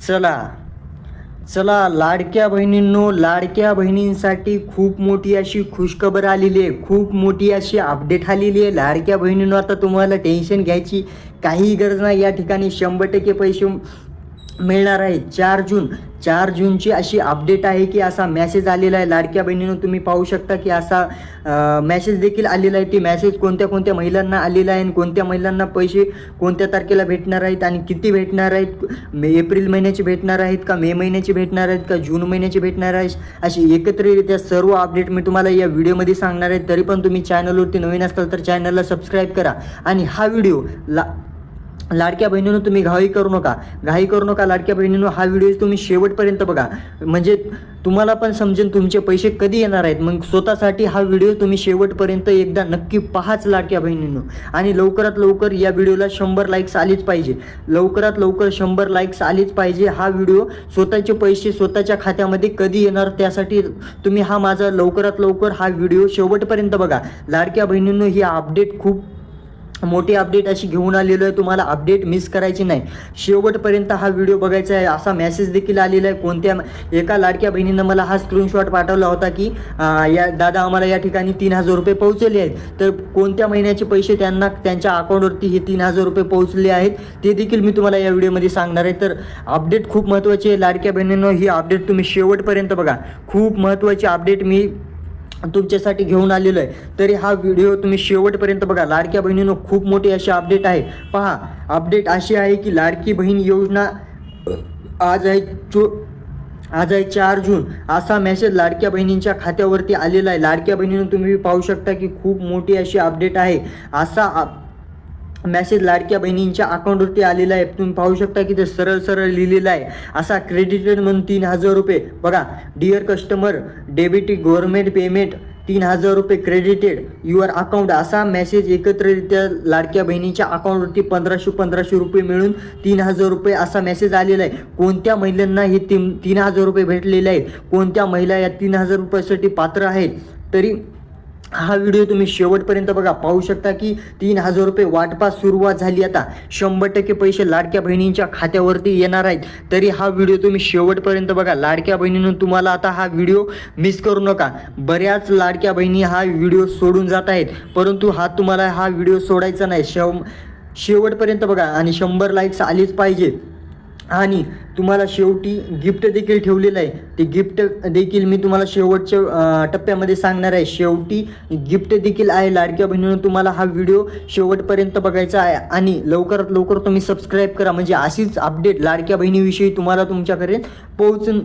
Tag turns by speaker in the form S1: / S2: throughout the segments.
S1: चला. चला लाडक्या बहिणींनो लाडक्या बहिणींसाठी खूप मोठी अशी खुशखबर आलेली आहे. खूप मोठी अशी अपडेट आलेली आहे. लाडक्या बहिणींनो आता तुम्हाला टेन्शन घ्यायची काही गरज नाही. या ठिकाणी शंभर टक्के पैसे मिळणार आहे. चार जून. चार जूनची अशी अपडेट आहे की असा मॅसेज आलेला आहे. लाडक्या बहिणीनं तुम्ही पाहू शकता की असा मॅसेज देखील आलेला आहे. ती मॅसेज कोणत्या कोणत्या महिलांना आलेला आहे आणि कोणत्या महिलांना पैसे कोणत्या तारखेला भेटणार आहेत आणि किती भेटणार आहेत? मे एप्रिल महिन्याचे भेटणार आहेत का? मे महिन्याचे भेटणार आहेत का? जून महिन्याचे भेटणार आहेत अशी एकत्रितरित्या सर्व अपडेट मी तुम्हाला या व्हिडिओमध्ये सांगणार आहे. तरी पण तुम्ही चॅनलवरती नवीन असाल तर चॅनलला सबस्क्राईब करा. आणि हा व्हिडिओ ला लाडक्या बहिणीनं तुम्ही घाई करू नका. घाई करू नका लाडक्या बहिणीनं हा व्हिडिओ तुम्ही शेवटपर्यंत बघा. म्हणजे तुम्हाला पण समजेल तुमचे पैसे कधी येणार आहेत. मग स्वतःसाठी हा व्हिडिओ तुम्ही शेवटपर्यंत एकदा नक्की पहाच लाडक्या बहिणीनं. आणि लवकरात लवकर या व्हिडिओला शंभर लाईक्स आलीच पाहिजे. लवकरात लवकर शंभर लाईक्स आलीच पाहिजे. हा व्हिडिओ स्वतःचे पैसे स्वतःच्या खात्यामध्ये कधी येणार त्यासाठी तुम्ही हा माझा लवकरात लवकर हा व्हिडिओ शेवटपर्यंत बघा. लाडक्या बहिणींनो ही अपडेट खूप मोठी अपडेट अशी घेऊन आलेलो आहे. तुम्हाला अपडेट मिस करायची नाही. शेवटपर्यंत हा व्हिडिओ बघायचा आहे. असा मेसेज देखील आलेला आहे. कोणत्या एका लाडक्या बहिणीनं मला हा स्क्रीनशॉट पाठवला होता की या दादा आम्हाला या ठिकाणी तीन हजार रुपये पोहोचले आहेत. तर कोणत्या महिन्याचे पैसे त्यांना त्यांच्या अकाउंटवरती हे तीन हजार रुपये पोहोचले आहेत ते देखील मी तुम्हाला या व्हिडिओमध्ये सांगणार आहे. तर अपडेट खूप महत्त्वाची आहे. लाडक्या बहिणींनो ही अपडेट तुम्ही शेवटपर्यंत बघा. खूप महत्त्वाची अपडेट मी तुमच्यासाठी घेऊन आलेलो आहे. तरी हा व्हिडिओ तुम्ही शेवटपर्यंत बघा. लाडक्या बहिणीनं खूप मोठी अशी अपडेट आहे. पहा अपडेट अशी आहे की लाडकी बहीण योजना आज आहे चो आज आहे चार जून. असा मेसेज लाडक्या बहिणींच्या खात्यावरती आलेला आहे. लाडक्या बहिणीनं तुम्ही पाहू शकता की खूप मोठी अशी अपडेट आहे. असा मेसेज लाडक्या बहिणींच्या अकाउंटवरती आलेला आहे. तुम्ही पाहू शकता की ते सरळ सरळ लिहिलेलं आहे. असा क्रेडिटेड म्हणून तीन हजार रुपये. बघा dear customer debit government payment तीन हजार रुपये क्रेडिटेड युअर अकाउंट असा मेसेज एकत्ररित्या लाडक्या बहिणीच्या अकाउंटवरती पंधराशे पंधराशे रुपये मिळून तीन हजार रुपये असा मेसेज आलेला आहे. कोणत्या महिलांना हे तीन तीन हजार रुपये भेटलेले आहेत? कोणत्या महिला या तीन हजार रुपयासाठी पात्र आहेत? तरी हा व्हिडिओ तुम्ही शेवटपर्यंत बघा. पाहू शकता की तीन हजार रुपये वाटपास सुरुवात झाली आता. शंभर टक्के पैसे लाडक्या बहिणींच्या खात्यावरती येणार आहेत. तरी हा व्हिडिओ तुम्ही शेवटपर्यंत बघा. लाडक्या बहिणीनं तुम्हाला आता हा व्हिडिओ मिस करू नका. बऱ्याच लाडक्या बहिणी हा व्हिडिओ सोडून जात आहेत. परंतु हा तुम्हाला हा व्हिडिओ सोडायचा नाही. शेव शेवटपर्यंत बघा. आणि शंभर लाईक्स आलीच पाहिजे. आणि तुम्हाला शेवटी गिफ्ट देखील ठेवलेलं आहे. ते गिफ्ट देखील मी तुम्हाला शेवटच्या टप्प्यामध्ये सांगणार आहे. शेवटी गिफ्ट देखील आहे लाडक्या बहिणीनं तुम्हाला हा व्हिडिओ शेवटपर्यंत बघायचा आहे. आणि लवकरात लवकर तुम्ही सबस्क्राईब करा. म्हणजे अशीच अपडेट लाडक्या बहिणीविषयी तुम्हाला तुमच्याकडे पोहोचून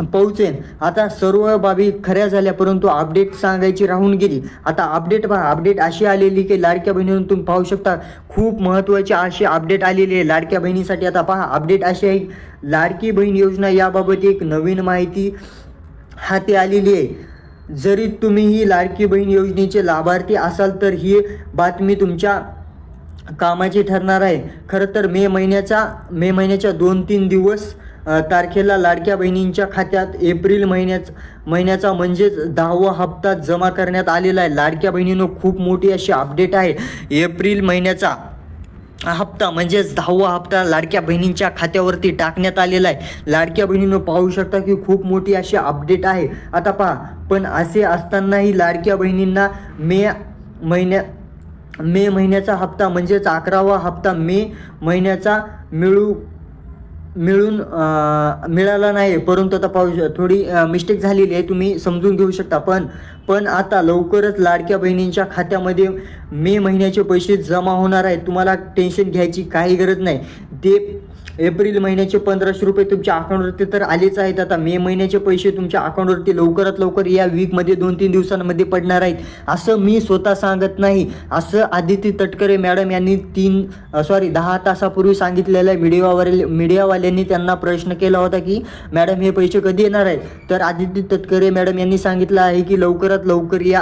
S1: पोहोचेन. आता सर्व बाबी खऱ्या झाल्या परंतु अपडेट सांगायची राहून गेली. आता अपडेट पहा अपडेट अशी आलेली की लाडक्या बहिणीवरून तुम्ही पाहू शकता खूप महत्त्वाची अशी अपडेट आलेली आहे. लाडक्या बहिणीसाठी आता पहा अपडेट अशी आहे. लाडकी बहीण योजना याबाबत एक नवीन माहिती हाती आलेली आहे. जरी तुम्ही ही लाडकी बहीण योजनेचे लाभार्थी असाल तर ही बातमी तुमच्या कामाची ठरणार आहे. खरं तर मे महिन्याचा मे महिन्याच्या दोन तीन दिवस तारखेला लाडक्या बहिणींच्या खात्यात एप्रिल महिन्याच महिन्याचा म्हणजेच दहावा हप्ता जमा करण्यात आलेला आहे. लाडक्या बहिणीनं खूप मोठी अशी अपडेट आहे. एप्रिल महिन्याचा हप्ता म्हणजेच दहावा हप्ता लाडक्या बहिणींच्या खात्यावरती टाकण्यात आलेला आहे. लाडक्या बहिणीनं पाहू शकता की खूप मोठी अशी अपडेट आहे. आता पहा पण असे असतानाही लाडक्या बहिणींना मे महिन्या मे महिन्याचा हप्ता म्हणजेच अकरावा हप्ता मे महिन्याचा मिळू मिळून मिळाला नाही परंतु आता पाहू थोडी मिस्टेक झालेली आहे. तुम्ही समजून घेऊ शकता. पण पण आता लवकरच लाडक्या बहिणींच्या खात्यामध्ये मे महिन्याचे पैसे जमा होणार आहेत. तुम्हाला टेन्शन घ्यायची काही गरज नाही. ते एप्रिल महिन्याचे पंधराशे रुपये तुमच्या अकाउंटवरती तर आलेच आहेत. आता मे महिन्याचे पैसे तुमच्या अकाउंटवरती लवकरात लवकर या वीकमध्ये दोन तीन दिवसांमध्ये पडणार आहेत. असं मी स्वतः सांगत नाही. असं आदिती तटकरे मॅडम यांनी तीन सॉरी दहा तासापूर्वी सांगितलेल्या मीडियावरील मीडियावाल्यांनी त्यांना प्रश्न केला होता की मॅडम हे पैसे कधी येणार आहेत? तर आदिती तटकरे मॅडम यांनी सांगितलं आहे की लवकरात लवकर या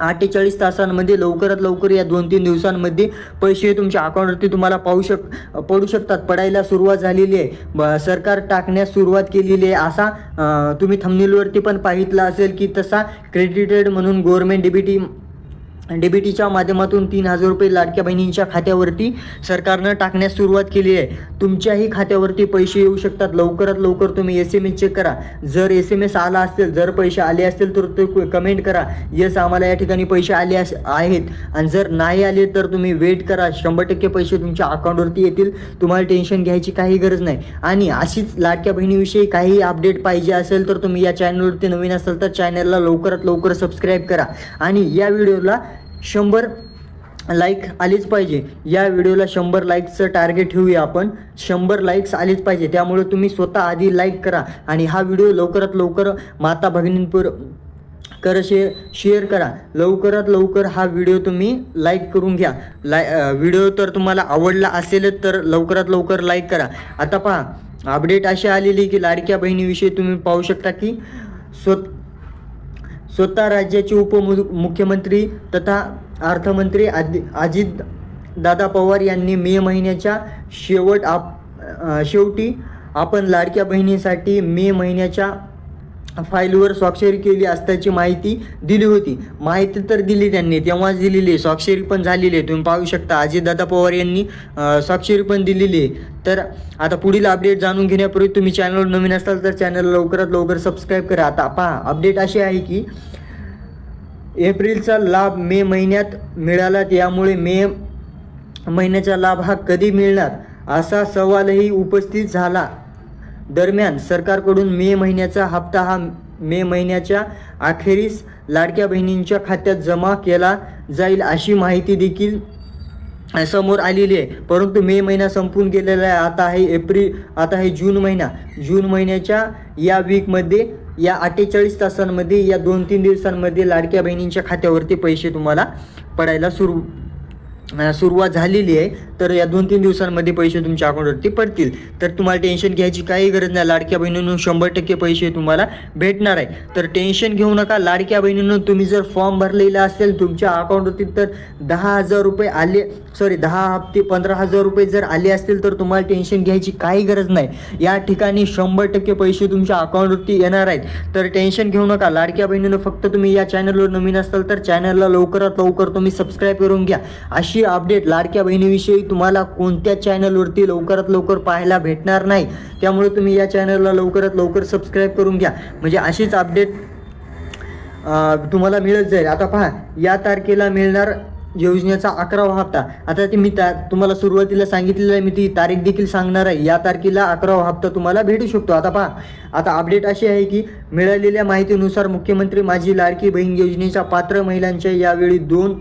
S1: अठ्ठेचाळीस तासांमध्ये लवकरात लवकर या दोन तीन दिवसांमध्ये पैसे तुमच्या अकाउंटवरती तुम्हाला पाहू शक पडू शकतात. पडायला सुरुवात झालेली आहे. ब- सरकार टाकण्यास सुरुवात केलेली आहे. असा तुम्ही थमनेलवरती पण पाहितला असेल की तसा क्रेडिटेड म्हणून गव्हर्मेंट डीबीटी डीबीटीच्या माध्यमातून तीन हजार रुपये लाडक्या बहिणींच्या खात्यावरती सरकारनं टाकण्यास सुरुवात केली आहे. तुमच्याही खात्यावरती पैसे येऊ शकतात. लवकरात लवकर तुम्ही एस एम एस चेक करा. जर एस एम एस आला असेल जर पैसे आले असतील तर ते कमेंट करा. येस आम्हाला या ठिकाणी पैसे आले अस आहेत. आणि जर नाही आले तर तुम्ही वेट करा. शंभर टक्के पैसे तुमच्या अकाउंटवरती येतील. तुम्हाला टेन्शन घ्यायची काही गरज नाही. आणि अशीच लाडक्या बहिणीविषयी काही अपडेट पाहिजे असेल तर तुम्ही या चॅनलवरती नवीन असाल तर चॅनलला लवकरात लवकर सबस्क्राईब करा. आणि या व्हिडिओला शंभर लाईक आलीच पाहिजे. या व्हिडिओला शंभर लाईक्सचं टार्गेट ठेवूया आपण. शंभर लाईक्स आलीच पाहिजे. त्यामुळे तुम्ही स्वतः आधी लाईक करा आणि हा व्हिडिओ लवकरात लवकर माता भगिनींपूर कर शेअर शेअर करा. लवकरात लवकर हा व्हिडिओ तुम्ही लाईक करून घ्या. लाय व्हिडिओ तर तुम्हाला आवडला असेलच तर लवकरात लवकर लाईक करा. आता पहा अपडेट अशी आलेली की लाडक्या बहिणीविषयी तुम्ही पाहू शकता की स्व स्वतः राज्याचे उपमुख्यमंत्री तथा अर्थमंत्री आदि अजित दादा पवार यांनी मे महिन्याच्या शेवट आप शेवटी आपण लाडक्या बहिणीसाठी मे महिन्याच्या फाईलवर स्वाक्षरी केली असल्याची माहिती दिली होती. माहिती तर दिली त्यांनी तेव्हाच दिलेली आहे. स्वाक्षरी पण झालेली आहे. तुम्ही पाहू शकता अजितदादा पवार यांनी स्वाक्षरी पण दिलेली आहे. तर आता पुढील अपडेट जाणून घेण्यापूर्वी तुम्ही चॅनलवर नवीन असाल तर चॅनल लवकरात लवकर सबस्क्राईब करा. आता पहा अपडेट अशी आहे की एप्रिलचा लाभ मे महिन्यात मिळाला. त्यामुळे मे महिन्याचा लाभ हा कधी मिळणार? असा सवालही उपस्थित झाला. दरम्यान सरकारकडून मे महिन्याचा हप्ता हा मे महिन्याच्या अखेरीस लाडक्या बहिणींच्या खात्यात जमा केला जाईल अशी माहिती देखील समोर आलेली आहे. परंतु मे महिना संपून गेलेला आहे. आता आहे एप्रिल आता आहे जून महिना. जून महिन्याच्या या वीकमध्ये या अठ्ठेचाळीस तासांमध्ये या दोन तीन दिवसांमध्ये लाडक्या बहिणींच्या खात्यावरती पैसे तुम्हाला पडायला सुरू सुरुवात झालेली आहे तर या दोन तीन दिवसांमध्ये पैसे तुमच्या अकाउंटवरती पडतील. तर तुम्हाला टेन्शन घ्यायची काही गरज नाही. लाडक्या बहिणींनो शंभर टक्के पैसे तुम्हाला भेटणार आहे. तर टेन्शन घेऊ नका. लाडक्या बहिणींनो तुम्ही जर फॉर्म भरलेला असेल तुमच्या अकाउंटवरती तर दहा हजार रुपये आले सॉरी दहा हप्ते पंधरा हजार रुपये जर आले असतील तर तुम्हाला टेन्शन घ्यायची काही गरज नाही. या ठिकाणी शंभर टक्के पैसे तुमच्या अकाउंटवरती येणार आहेत. तर टेन्शन घेऊ नका. लाडक्या बहिणीनं फक्त तुम्ही या चॅनलवर नवीन असाल तर चॅनलला लवकरात लवकर तुम्ही सबस्क्राईब करून घ्या. अशी अपडेट लाडक्या बहिणीविषयी तुम्हाला कोणत्या चॅनलवरती लवकरात लवकर पाहायला भेटणार नाही त्यामुळे तुम्ही या चॅनलला लवकरात लवकर सबस्क्राईब करून घ्या. म्हणजे अशीच अपडेट तुम्हाला मिळत जाईल. आता पहा या तारखेला मिळणार योजनेचा अकरावा हप्ता. आता ते मी त्या तुम्हाला सुरुवातीला सांगितलेलं आहे मी ती तारीख देखील सांगणार आहे. या तारखेला अकरावा हप्ता तुम्हाला भेटू शकतो. आता पहा आता अपडेट अशी आहे की मिळालेल्या माहितीनुसार मुख्यमंत्री माझी लाडकी बहीण योजनेच्या पात्र महिलांच्या यावेळी दोन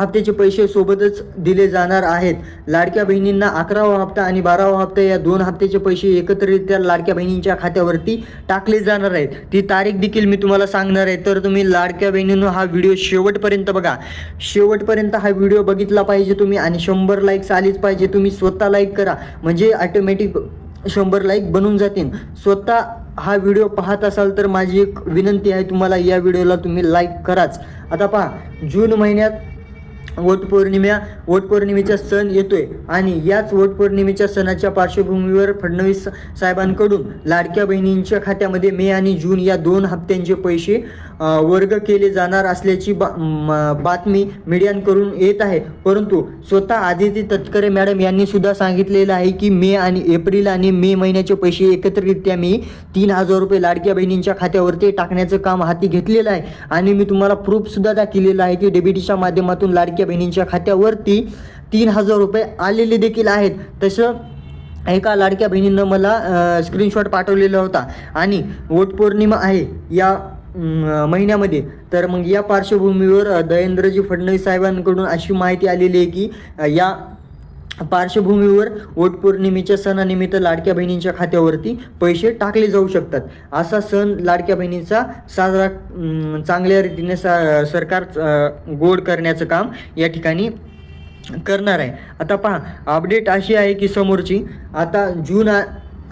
S1: हप्त्याचे पैसे सोबतच दिले जाणार आहेत. लाडक्या बहिणींना अकरावा हप्ता आणि बारावा हप्ता या दोन हप्त्याचे पैसे एकत्रितरित्या लाडक्या बहिणींच्या खात्यावरती टाकले जाणार आहेत. ती तारीख देखील मी तुम्हाला सांगणार आहे. तर तुम्ही लाडक्या बहिणींनो हा व्हिडिओ शेवटपर्यंत बघा. शेवटपर्यंत हा व्हिडिओ बघितला पाहिजे तुम्ही आणि शंभर लाईक्स आलीच पाहिजे. तुम्ही स्वतः लाईक करा. म्हणजे ऑटोमॅटिक शंभर लाईक बनून जातील. स्वतः हा व्हिडिओ पाहत असाल तर माझी एक विनंती आहे तुम्हाला या व्हिडिओला तुम्ही लाईक कराच. आता पहा जून महिन्यात वटपौर्णिमा वटपौर्णिमेचा सण येतोय आणि याच वटपौर्णिमेच्या सणाच्या पार्श्वभूमीवर फडणवीस साहेबांकडून लाडक्या बहिणींच्या खात्यामध्ये मे आणि जून या दोन हप्त्यांचे पैसे वर्ग केले जाणार असल्याची बा म- बातमी मीडियांकडून येत आहे. परंतु स्वतः आदिती तटकरे मॅडम यांनी सुद्धा सांगितलेलं आहे की मे आणि एप्रिल आणि मे महिन्याचे पैसे एकत्रितरित्या मी तीन हजार रुपये लाडक्या बहिणींच्या खात्यावरती टाकण्याचं काम हाती घेतलेलं आहे. आणि मी तुम्हाला प्रूफसुद्धा दाखवलेलं आहे की डेबिटीच्या माध्यमातून लाडक्या बहिणींच्या खात्यावरती तीन हजार रुपये आलेले देखील आहेत. तसं एका लाडक्या बहिणीनं मला स्क्रीनशॉट पाठवलेला होता. आणि वटपौर्णिमा आहे या महिन्यामध्ये. तर मग या पार्श्वभूमीवर दयेंद्रजी फडणवीस साहेबांकडून अशी माहिती आलेली आहे की या पार्श्वभूमीवर वटपौर्णिमेच्या सणानिमित्त लाडक्या बहिणींच्या खात्यावरती पैसे टाकले जाऊ शकतात. असा सण लाडक्या बहिणीचा साजरा चांगल्या रीतीने सा सरकार गोड करण्याचं काम या ठिकाणी करणार आहे. आता पहा अपडेट अशी आहे की समोरची आता जून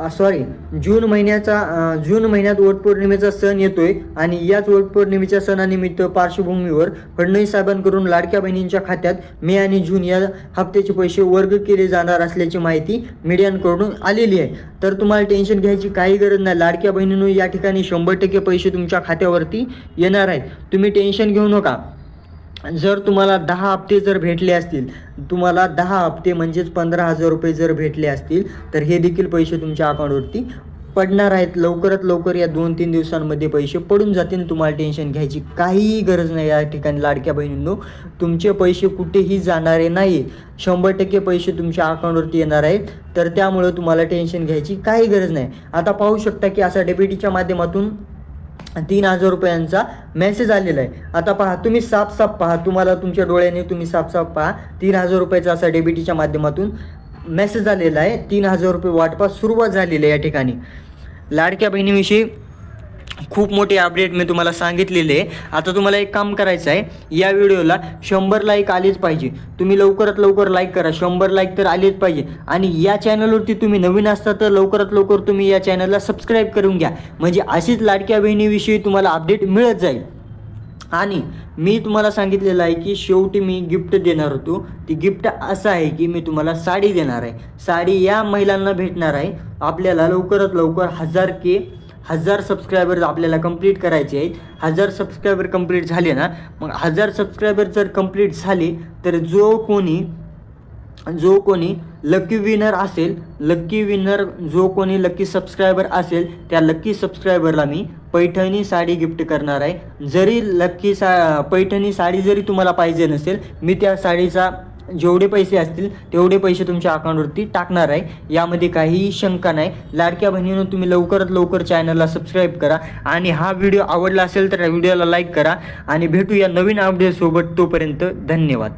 S1: सॉरी जून महिन्याचा जून महिन्यात वटपौर्णिमेचा सण येतोय आणि याच वटपौर्णिमेच्या सणानिमित्त पार्श्वभूमीवर फडणवीस साहेबांकडून लाडक्या बहिणींच्या खात्यात मे आणि जून या हप्त्याचे पैसे वर्ग केले जाणार असल्याची माहिती मीडियांकडून आलेली आहे. तर तुम्हाला टेन्शन घ्यायची काही गरज नाही. लाडक्या बहिणींनो या ठिकाणी शंभर टक्के पैसे तुमच्या खात्यावरती येणार आहेत. तुम्ही टेन्शन घेऊ नका. जर तुम्हाला दहा हप्ते जर भेटले असतील तुम्हाला दहा हप्ते म्हणजेच पंधरा हजार रुपये जर भेटले असतील तर हे देखील पैसे तुमच्या अकाउंटवरती पडणार आहेत. लवकरात लवकर या दोन तीन दिवसांमध्ये पैसे पडून जातील. तुम्हाला टेन्शन घ्यायची काहीही गरज नाही. या ठिकाणी लाडक्या बहिणींनो तुमचे पैसे कुठेही जाणारे नाही शंभर टक्के पैसे तुमच्या अकाउंटवरती येणार आहेत. तर त्यामुळं तुम्हाला टेन्शन घ्यायची काही गरज नाही. आता पाहू शकता की असा डेबिटीच्या माध्यमातून तीन हजार रुपयांचा मेसेज आलेला आहे. आता पहा तुम्ही साफ साफ पहा. तुम्हाला तुमच्या डोळ्याने तुम्ही साफ साफ पहा. तीन हजार रुपयाचा असा डेबिटीच्या माध्यमातून मेसेज आलेला आहे. तीन हजार रुपये वाटपास सुरुवात झालेली आहे या ठिकाणी. लाडक्या बहिणीविषयी खूप मोठी अपडेट मी तुम्हाला सांगितलेले आहे. आता तुम्हाला एक काम करायचं आहे. या व्हिडिओला शंभर लाईक आलीच पाहिजे. तुम्ही लवकरात लवकर लाईक करा. शंभर लाईक तर आलीच पाहिजे. आणि या चॅनलवरती तुम्ही नवीन असता तर लवकरात लवकर तुम्ही या चॅनलला सबस्क्राईब करून घ्या. म्हणजे अशीच लाडक्या बहिणीविषयी तुम्हाला अपडेट मिळत जाईल. आणि मी तुम्हाला सांगितलेलं आहे की शेवटी मी गिफ्ट देणार होतो. ती गिफ्ट असं आहे की मी तुम्हाला साडी देणार आहे. साडी या महिलांना भेटणार आहे. आपल्याला लवकरात लवकर हजार के हजार सबस्क्रायबर आपल्याला कंप्लीट करायचे आहेत. हजार सबस्क्रायबर कंप्लीट झाले ना मग हजार सबस्क्रायबर जर कंप्लीट झाले तर जो कोणी जो कोणी लकी विनर असेल लकी विनर जो कोणी लकी सबस्क्रायबर असेल त्या लकी सबस्क्रायबरला मी पैठणी साडी गिफ्ट करणार आहे. जरी लकी सा पैठणी साडी जरी तुम्हाला पाहिजे नसेल मी त्या साडीचा जेवढे पैसे असतील तेवढे पैसे तुमच्या अकाउंटवरती टाकणार आहे. यामध्ये काहीही शंका नाही. लाडक्या बहिणीनं तुम्ही लवकरात लवकर चॅनलला सबस्क्राईब करा आणि हा व्हिडिओ आवडला असेल तर या व्हिडिओला लाईक करा. आणि भेटूया नवीन अपडेटसोबत तोपर्यंत धन्यवाद.